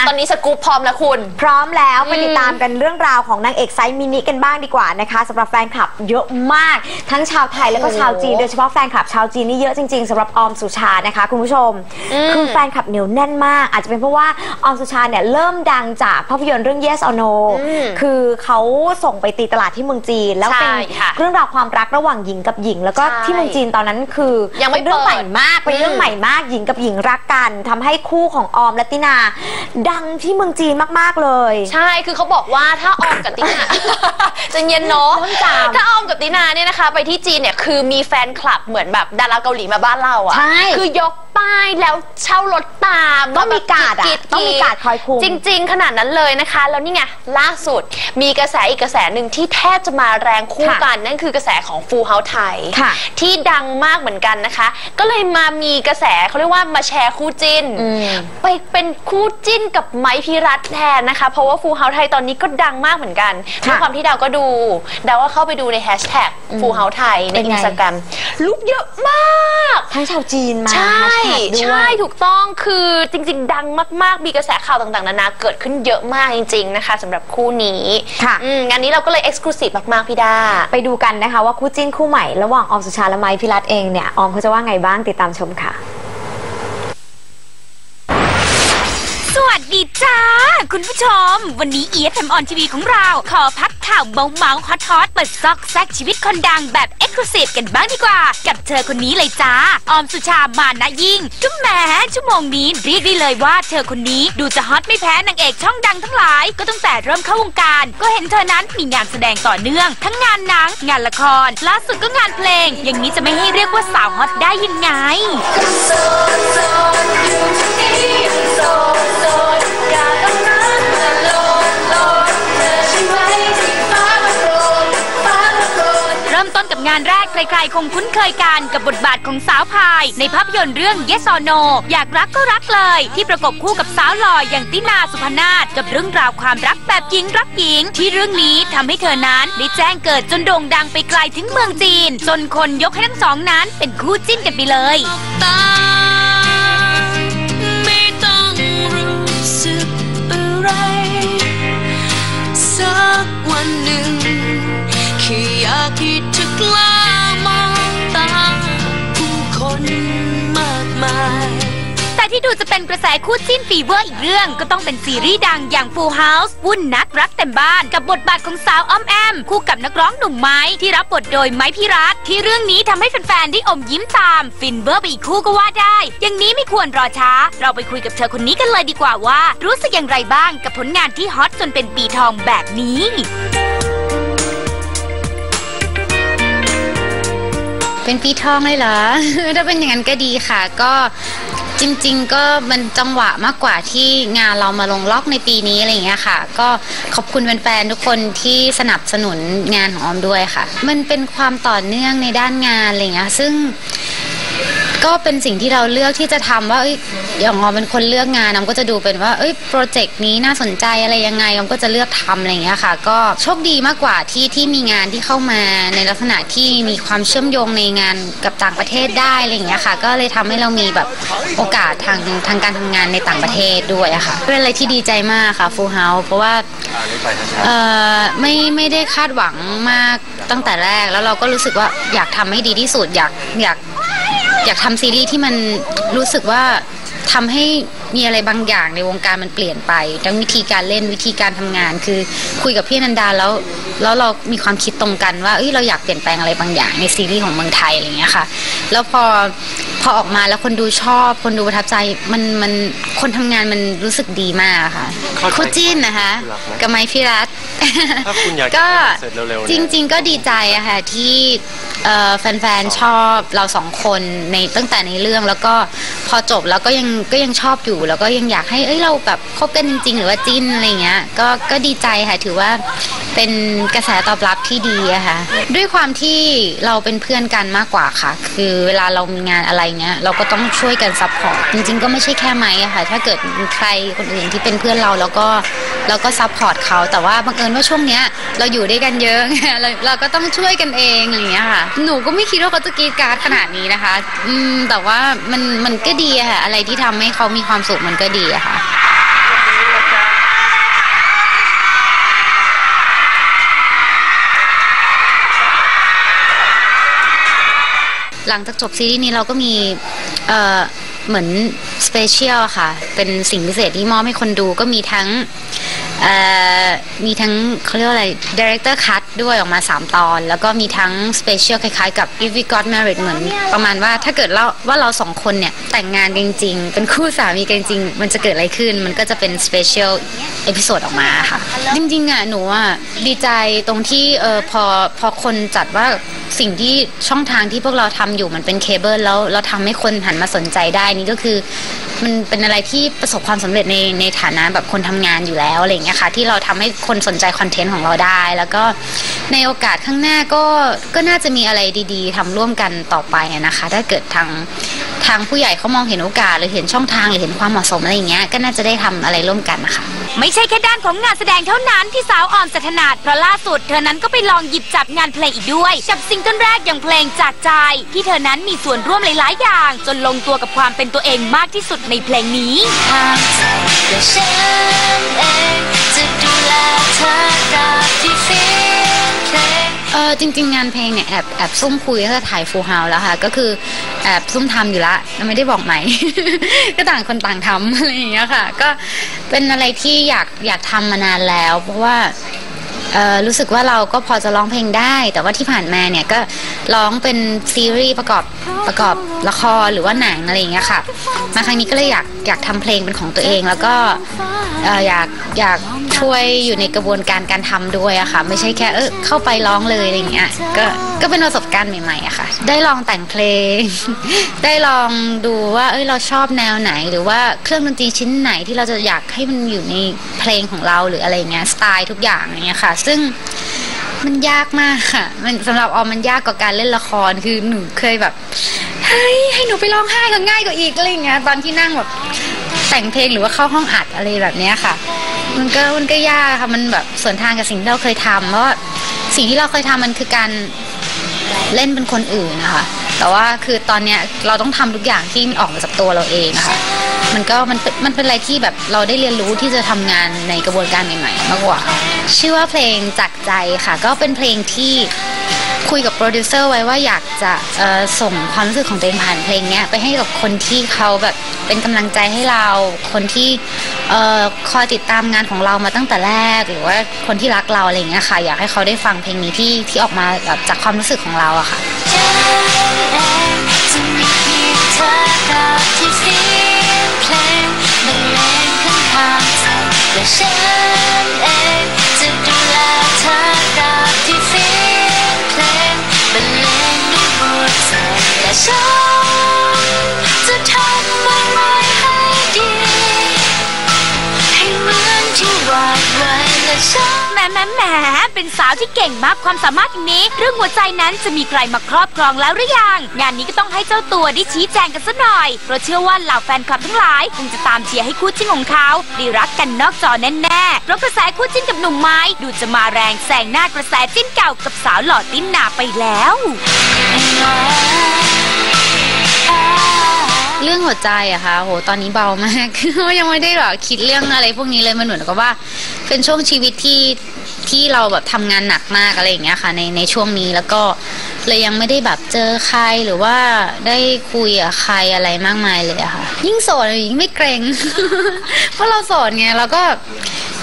อะตอนนี้สกู๊ปพร้อมแล้วคุณ พร้อมแล้วไปอืมติดตามกันเรื่องราวของนางเอกไซส์มินิกันบ้างดีกว่านะคะสำหรับแฟนคลับเยอะมาก ทั้งชาวไทยแล้วก็โอ้โหชาวจีนโดยเฉพาะแฟนคลับชาวจีนนี่เยอะจริงๆสำหรับออมสุชานะคะ คุณผู้ชมอืมคือแฟนคลับเหนียวแน่นมาก อาจจะเป็นเพราะว่าออมสุชาเนี่ยเริ่มดังจากภาพยนตร์เรื่อง Yes or No อืมคือเขาส่งไปตีตลาดที่เมืองจีน แล้วเป็นใช่ค่ะเรื่องราวความรักระหว่างหญิงกับหญิง แล้วก็ใช่ที่เมืองจีนตอนนั้นคือยังไม่เป็นเรื่องเปิดใหม่มากเป็นเรื่องอืมใหม่มากหญิงกับหญิงรักกันทำให้คู่ของออมและตินาดังที่เมืองจีนมากๆเลย ใช่คือเขาบอกว่าถ้าออมกับตินาใจะเย็นเนาะเริ่มจามถ้าออมกับตินาเนี่ยนะคะ ไปที่จีนเนี่ยคือมีแฟนคลับเหมือนแบบดาราเกาหลีมาบ้านเราอะใช่คือยกป้ายแล้วเช่ารถตามต้องมีการ์ดอะแบบต้องมีการ์ดคอยคุมจริง ๆ ขนาดนั้นเลยนะคะ แล้วนี่ไงล่าสุดมีกระแสอีกกระแสหนึ่งที่แทบจะมาแรงคู่ค่ะกัน นั่นคือกระแสของฟูเฮาไทยค่ะที่ดังมากเหมือนกันนะคะ ก็เลยมามีกระแสเขาเรียกว่ามาแชร์คู่จิ้นอืมไปเป็นคู่จิ้นกับไม้พิรัตแทนนะคะ เพราะว่าฟูเฮาไทยตอนนี้ก็ดังมากเหมือนกันด้วยความที่ดาวก็ดูดาวก็เข้าไปดูในแฮชแท็กฟูเฮาไทยในเป็นอิไงนสตาแกรมรูปเยอะมากทั้งชาวจีนมาใช่แฮชแท็กด้วยใช่ถูกต้องคือจริง ๆ ดังมากๆมีกระแสข่าวต่างๆนานาเกิดขึ้นเยอะมากจริง ๆ นะคะสำหรับคู่นี้ค่ะอืมงานนี้เราก็เลยเอ็กซ์คลูซีฟมากๆพี่ดาไปดูกันนะคะว่าคู่จิ้นคู่ใหม่ระหว่างออมสุชาและไมค์พิรัตเองเนี่ยออมเขาจะว่าไงบ้างติดตามชมค่ะ วัสดีจ้า คุณผู้ชม วันนี้ EFM on TV ของเรา ขอพักข่าวเมาเมาฮอตฮอตเปิดซอกแซกชีวิตคนดังแบบเอ็กซ์คลูซีฟกันบ้างดีกว่า กับเธอคนนี้เลยจ้า ออมสุชามานะยิ่งจุ๊บแหมชั่วโมงนี้เรียกได้เลยว่าเธอคนนี้ดูจะฮอตไม่แพ้นางเอกช่องดังทั้งหลาย ก็ตั้งแต่เริ่มเข้าวงการ ก็เห็นเธอนั้นมีงานแสดงต่อเนื่อง ทั้งงานหนังงานละครล่าสุดก็งานเพลง อย่างนี้จะไม่ให้เรียกว่าสาวฮอตได้ยังไงานแรกใครๆ คงคุ้นเคยกันกับบทบาทของสาวพาย ในภาพยนตร์เรื่อง Yes or No อยากรักก็รักเลย ที่ประกบคู่กับสาวหล่ออย่างตินาสุพนาศกับเรื่องราวความรักแบบหญิงรักหญิง ที่เรื่องนี้ทำให้เธอนั้นได้แจ้งเกิดจนโด่งดังไปไกลถึงเมืองจีน จนคนยกให้ทั้งสองนั้นเป็นคู่จิ้นกันไปเลย กระแสคู่จิ้นฟีเวอร์อีกเรื่อง ก็ต้องเป็นซีรีส์ดังอย่าง Full House วุ่นนักรักเต็มบ้านกับบทบาทของสาวอ้อมแอม คู่กับนักร้องหนุ่มไม้ที่รับบทโดยไม้พิรัตที่เรื่องนี้ทำให้แฟนๆได้อมยิ้มตาม ฟินเบอร์ไปอีกคู่ก็ว่าได้ อย่างนี้ไม่ควรรอช้า เราไปคุยกับเธอคนนี้กันเลยดีกว่าว่า รู้สึกอย่างไรบ้างกับผลงานที่ฮอตจนเป็นปีทองแบบนี้เป็นปีทองเลยเหรอ ถ้าเป็นอย่างนั้นก็ดีค่ะ ก็ จริง ๆ ก็มันจังหวะมากกว่าที่งานเรามาลงล็อกในปีนี้อะไรอย่างเงี้ยค่ะ ก็ขอบคุณแฟนๆทุกคนที่สนับสนุนงานของออมด้วยค่ะ มันเป็นความต่อเนื่องในด้านงานอะไรอย่างเงี้ยซึ่ง ก็เป็นสิ่งที่เราเลือกที่จะทำว่าอยอย่างออเป็นคนเลือกงานออมก็จะดูเป็นว่าเอ้ยโปรเจกต์นี้น่าสนใจอะไรยังไงออมก็จะเลือกทำอะไรอย่างเงี้ยค่ะ ก็โชคดีมากกว่าที่ที่มีงานที่เข้ามาในลักษณะที่มีความเชื่อมโยงในงานกับต่างประเทศได้อะไรอย่างเงี้ยค่ะ ก็เลยทำให้เรามีแบบโอกาสทางทางการทำงานในต่างประเทศด้วยอะค่ะเป็นอะไรที่ดีใจมากค่ะฟูเฮาเพราะว่าเออไม่ไม่ได้คาดหวังมากตั้งแต่แรกแล้วเราก็รู้สึกว่าอยากทำให้ดีที่สุดอยากอยาก อยากทำซีรีส์ที่มันรู้สึกว่าทำให้มีอะไรบางอย่างในวงการมันเปลี่ยนไป ทั้งวิธีการเล่นวิธีการทำงาน คือคุยกับพี่อนันดาแล้วแล้วเรามีความคิดตรงกันว่าเอ้ยเราอยากเปลี่ยนแปลงอะไรบางอย่างในซีรีส์ของเมืองไทยอะไรอย่างเงี้ยค่ะ แล้วพอพอออกมาแล้วคนดูชอบ คนดูประทับใจมันมันคนทำงานมันรู้สึกดีมากอะค่ะเข้าใจคู่จิ้นนะคะรักไหมกับไมค์พี่รัต ถ้าคุณอยากจะก็เสร็จเร็วๆเนี่ยจริง ๆ ก็ดีใจอะค่ะที่เอ่อแฟนๆชอบเราสองคนในตั้งแต่ในเรื่องแล้วก็พอจบแล้วก็ยังก็ยังชอบอยู่ แล้วก็ยังอยากให้เอ้ยเราแบบคบกันจริง ๆ หรือว่าจิ้นอะไรเงี้ยก็ก็ดีใจค่ะถือว่าเป็นกระแสตอบรับที่ดีอะค่ะด้วยความที่เราเป็นเพื่อนกันมากกว่าค่ะ คือเวลาเรามีงานอะไรเงี้ยเราก็ต้องช่วยกันซัพพอร์ตจริง ๆ ก็ไม่ใช่แค่ไม้อะค่ะถ้าเกิดมีใครคนอื่นที่เป็นเพื่อนเราแล้วก็ แล้วก็ซัพพอร์ตเขาแต่ว่าบังเอิญว่าช่วงเนี้ยเราอยู่ด้วยกันเยอะเราเราก็ต้องช่วยกันเองอย่างเงี้ยค่ะ หนูก็ไม่คิดว่าเขาจะกีดการดขนาดนี้นะคะ อืมแต่ว่ามันมันก็ดีค่ะอะไรที่ทำให้เขามีความสุขมันก็ดีค่ะหลังจากจบซีรีส์นี้เราก็มีเหมือนสเปเชียลค่ะ เป็นสิ่งพิเศษที่มอบให้คนดูก็มีทั้ง มีทั้งเขาเรียกว่าอะไร director cut ด้วยออกมา 3 ตอน แล้วก็มีทั้งสเปเชียลคล้ายๆ กับ if we got married เหมือน ประมาณว่าถ้าเกิดเราว่าเราสองคนเนี่ย แต่งงานกันจริงๆเป็นคู่สามีกันจริง มันจะเกิดอะไรขึ้น มันก็จะเป็นสเปเชียลเอพิโซดออกมาค่ะ จริงๆอะหนูอะดีใจตรงที่เออพอพอคนจัดว่าสิ่งที่ช่องทางที่พวกเราทำอยู่มันเป็นเคเบิลแล้วเราทำให้คนหันมาสนใจได้นี่ก็คือ มันเป็นอะไรที่ประสบความสำเร็จในในฐานะแบบคนทำงานอยู่แล้วอะไรอย่างเงี้ยค่ะ ที่เราทำให้คนสนใจคอนเทนต์ของเราได้ แล้วก็ในโอกาสข้างหน้าก็ก็น่าจะมีอะไรดีๆทำร่วมกันต่อไปนะคะ ถ้าเกิดทางทางผู้ใหญ่เขามองเห็นโอกาสหรือเห็นช่องทางหรือเห็นความเหมาะสมอะไรอย่างเงี้ยก็น่าจะได้ทำอะไรร่วมกันนะคะไม่ใช่แค่ด้านของงานแสดงเท่านั้นที่สาวอ่อมจะถนัดเพราะล่าสุดเธอนั้นก็ไปลองหยิบจับงานเพลงอีกด้วยกับซิงเกิลแรกอย่างเพลงจากใจ ที่เธอนั้นมีส่วนร่วมหลายๆ อย่าง จนลงตัวกับความเป็นตัวเองมากที่สุดในเพลงนี้ เองจะดูแลเธอจริง ๆ งานเพลงเนี่ยแอบแอบซุ่มคุยตั้งแต่ถ่ายฟูลเฮาแล้วค่ะ ก็คือแอบซุ่มทำอยู่ละแล้วไม่ได้บอกไหม ก็ต่างคนต่างทำอะไรอย่างเงี้ยค่ะ ก็เป็นอะไรที่อยากอยากทำมานานแล้ว เพราะว่าเออรู้สึกว่าเราก็พอจะร้องเพลงได้ แต่ว่าที่ผ่านมาเนี่ยก็ร้องเป็นซีรีส์ประกอบประกอบละครหรือว่าหนังอะไรอย่างเงี้ยค่ะมาครั้งนี้ก็เลยอยากอยากทำเพลงเป็นของตัวเอง แล้วก็เอออยากอยาก ช่วยอยู่ในกระบวนการการทำด้วยอะค่ะ ไม่ใช่แค่เออเข้าไปร้องเลยอะไรเงี้ยก็ก็เป็นประสบการณ์ใหม่ๆอะค่ะ ได้ลองแต่งเพลง ได้ลองดูว่าเอ้ยเราชอบแนวไหน หรือว่าเครื่องดนตรีชิ้นไหนที่เราจะอยากให้มันอยู่ในเพลงของเราหรืออะไรเงี้ยสไตล์ทุกอย่างอย่างเงี้ยค่ะ ซึ่งมันยากมากค่ะ มันสำหรับออมมันยากกว่าการเล่นละครคือหนูเคยแบบเฮ้ยให้หนูไปร้องไห้ก็ง่ายกว่าอีกอะไรอย่างเงี้ยตอนที่นั่งแบบแต่งเพลงหรือว่าเข้าห้องอัดอะไรแบบเนี้ยค่ะ มันก็มันก็ยากค่ะ มันแบบสวนทางกับสิ่งที่เราเคยทำเพราะว่าสิ่งที่เราเคยทำมันคือการเล่นเป็นคนอื่นนะคะ แต่ว่าคือตอนเนี้ยเราต้องทำทุกอย่างที่มันออกมาจากตัวเราเองอะค่ะ มันก็มันเป็นมันเป็นอะไรที่แบบเราได้เรียนรู้ที่จะทำงานในกระบวนการใหม่ๆมากกว่า ชื่อว่าเพลงจากใจค่ะ ก็เป็นเพลงที่ คุยกับโปรดิวเซอร์ไว้ว่าอยากจะส่งความรู้สึกของตัวเองผ่านเพลงเนี้ยไปให้กับคนที่เขาแบบเป็นกำลังใจให้เรา คนที่คอยติดตามงานของเรามาตั้งแต่แรก หรือว่าคนที่รักเราอะไรเงี้ยค่ะ อยากให้เขาได้ฟังเพลงนี้ที่ที่ออกมาแบบจากความรู้สึกของเราอะค่ะฉันเองจะมีเพียงเธอ และฉันแหมแหมแหมเป็นสาวที่เก่งมากความสามารถนี้ เรื่องหัวใจนั้นจะมีใครมาครอบครองแล้วหรือยัง งานนี้ก็ต้องให้เจ้าตัวได้ชี้แจงกันสักหน่อย เพราะเชื่อว่าเหล่าแฟนคลับทั้งหลาย คงจะตามเชียร์ให้คู่จิ้นของเขาได้รักกันนอกจอแน่ๆเพราะกระแสคู่จิ้นกับหนุ่มไม้ดูจะมาแรงแซงหน้ากระแสจิ้นเก่ากับสาวหล่อติ้นหนาไปแล้วเรื่องหัวใจอะค่ะโห ตอนนี้เบามาก ยังไม่ได้แบบคิดเรื่องอะไรพวกนี้เลย มันเหมือนกับว่า เป็นช่วงชีวิตที่ที่เราแบบทำงานหนักมากอะไรอย่างเงี้ยค่ะในในช่วงนี้แล้วก็เลยยังไม่ได้แบบเจอใครหรือว่าได้คุยกับใครอะไรมากมายเลยอะค่ะ ยิ่งโสดยิ่งไม่เกรง เพราะเราโสดไงเราก็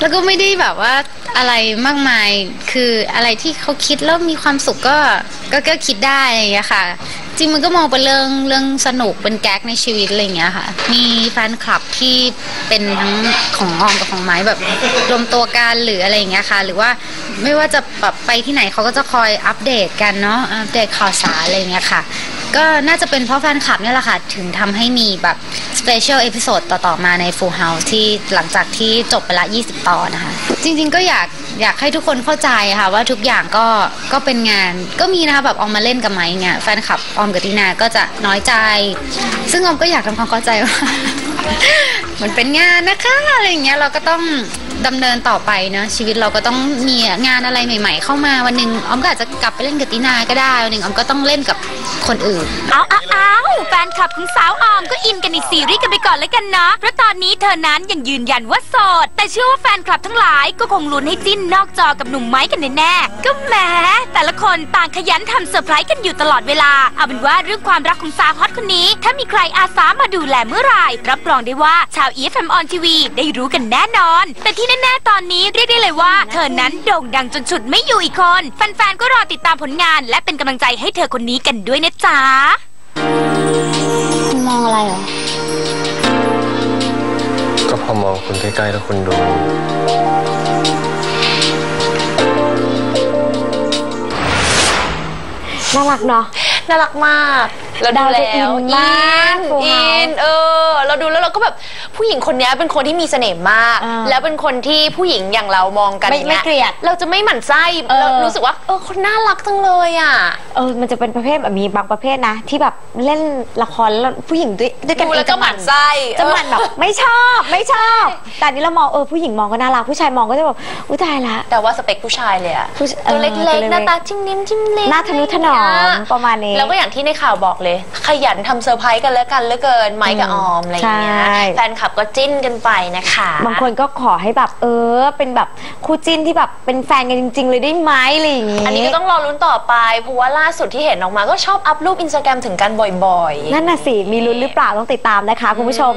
แล้วก็ไม่ได้แบบว่าอะไรมากมายคืออะไรที่เขาคิดแล้วมีความสุขก็ก็ก็คิดได้อะไรอย่างเงี้ยค่ะ จริงมันก็มองเป็นเรื่องเรื่องสนุกเป็นแก๊กในชีวิตอะไรอย่างเงี้ยค่ะ มีแฟนคลับที่เป็นทั้งของออมกับของไม้แบบรวมตัวกันหรืออะไรอย่างเงี้ยค่ะ หรือว่าไม่ว่าจะแบบไปที่ไหนเขาก็จะคอยอัปเดตกันเนาะอัปเดตข่าวสารอะไรอย่างเงี้ยค่ะ ก็น่าจะเป็นเพราะแฟนคลับเนี่ยแหละค่ะ ถึงทำให้มีแบบสเปเชียลเอพิโซดต่อ ๆ มาใน Full House ที่หลังจากที่จบไปละ 20 ตอนนะคะ จริง ๆ ก็อยากอยากให้ทุกคนเข้าใจค่ะ ว่าทุกอย่างก็ก็เป็นงานก็มีนะคะแบบออมมาเล่นกับไม้เนี่ยแฟนคลับออมกับตินาก็จะน้อยใจ ซึ่งออมก็อยากทำความเข้าใจว่า มันเป็นงานนะคะอะไรอย่างเงี้ยเราก็ต้องดำเนินต่อไปนะชีวิตเราก็ต้องมีงานอะไรใหม่ ๆ เข้ามาวันหนึ่งออมก็อาจจะกลับไปเล่นกับตินาก็ได้วันหนึ่งออมก็ต้องเล่นกับคนอื่นเอาเอาเอาแฟนคลับของสาวออมก็อินกันในซีรีส์กันไปก่อนแล้วกันนะเพราะตอนนี้เธอนั้นยังยืนยันว่าโสด แต่เชื่อว่าแฟนคลับทั้งหลายก็คงลุ้นให้จิ้นนอกจอกับหนุ่มไม้กันแน่ๆก็แหมแต่ละคนต่างขยันทำเซอร์ไพรส์กันอยู่ตลอดเวลาเอาเป็นว่าเรื่องความรักของสาวฮอตคนนี้ ถ้ามีใครอาสามาดูแลเมื่อไหร่รับรองได้ว่าชาว EFM on TV ได้รู้กันแน่นอน แต่ที่แน่ๆตอนนี้เรียกได้เลยว่า เธอนั้นโด่งดังจนฉุดไม่อยู่อีกคน แฟนๆ ก็รอติดตามผลงาน และเป็นกำลังใจให้เธอคนนี้กันด้วยนะจ๊ะ มองอะไรเหรอ ก็พอมองคุณใกล้ๆแล้วคุณดู น่ารักเนาะ น่ารักมาก เราดูดาวแล้จะอิวนมาก Full อิ House นเออ เราดูแล้วเราก็แบบ ผู้หญิงคนนี้เป็นคนที่มีเสน่ห์มาก อ่าแล้วเป็นคนที่ผู้หญิงอย่างเรามองกันไม่นี่ไม่เกลียดเราจะไม่หมั่นไส้เออ เรารู้สึกว่าเออคนน่ารักจังเลยอะ เออมันจะเป็นประเภทแบบมีบางประเภทนะ ที่แบบเล่นละครแล้วผู้หญิงด้วยด้วยกันดูเอแล้วงก็หมั่นไส้จะหมั่นแบบไม่ชอบไม่ชอบ แต่อันนี้เรามองเออผู้หญิงมองก็น่ารักผู้ชายมองก็จะแบบอุ้ยตายละ แต่ว่าสเปคผู้ชายเลยอะผู้ชตัวเอเล็อตัวกเล็กๆหน้าตาจิ้มนิ้มจิ้มเล็กหน้าทะนุถนอมประมาณนี้ แล้วก็อย่างที่ในข่าวบอกเลย ขยันทำเซอร์ไพรส์กันแล้วกันเหลือเกินไมค์กับออมอะไรอย่างเงี้ยใช่ แฟนคลับก็จิ้นกันไปนะคะ บางคนก็ขอให้แบบเออ เป็นแบบคู่จิ้นที่แบบเป็นแฟนกันจริง ๆ เลยได้ไหมอะไรอย่างงี้ อันนี้ก็ต้องรอลุ้นต่อไป เพราะว่าล่าสุดที่เห็นออกมาก็ชอบอัพรูปอินสตาแกรมถึงกันบ่อยๆ นั่นน่ะสิ มีลุ้นหรือเปล่าต้องติดตามนะคะคุณผู้ชม